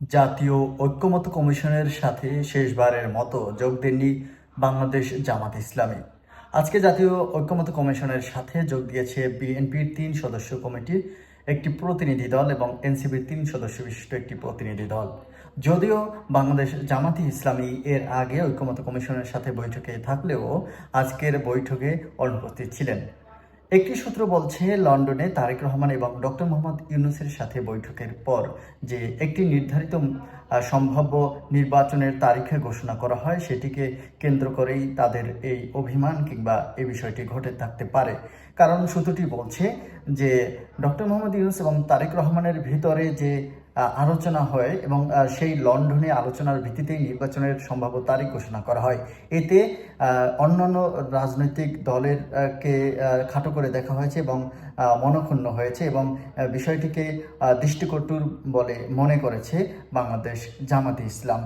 জাতীয় ঐক্যমত কমিশনের সাথে শেষবারের মতো যোগ দেননি বাংলাদেশ জামাত ইসলামী। আজকে জাতীয় ঐক্যমত কমিশনের সাথে যোগ দিয়েছে বিএনপির তিন সদস্য কমিটির একটি প্রতিনিধি দল এবং এনসিপির তিন সদস্য বিশিষ্ট একটি প্রতিনিধি দল। যদিও বাংলাদেশ জামাতি ইসলামী এর আগে ঐক্যমত কমিশনের সাথে বৈঠকে থাকলেও আজকের বৈঠকে অনুপস্থিত ছিলেন। একটি সূত্র বলছে, লন্ডনে তারেক রহমান এবং ডক্টর মোহাম্মদ ইউনুসের সাথে বৈঠকের পর যে একটি নির্ধারিত সম্ভাব্য নির্বাচনের তারিখে ঘোষণা করা হয়, সেটিকে কেন্দ্র করেই তাদের এই অভিমান কিংবা এই বিষয়টি ঘটে থাকতে পারে। কারণ সূত্রটি বলছে যে, ডক্টর মোহাম্মদ ইউনুস এবং তারেক রহমানের ভিতরে যে আলোচনা হয় এবং সেই লন্ডনে আলোচনার ভিত্তিতেই নির্বাচনের সম্ভাব্য তারিখ ঘোষণা করা হয়। এতে অন্যান্য রাজনৈতিক দলের কে খাটো করে দেখা হয়েছে এবং মনক্ষুণ্ণ হয়েছে এবং বিষয়টিকে দৃষ্টিকটুর বলে মনে করেছে বাংলাদেশ জামাতে ইসলাম।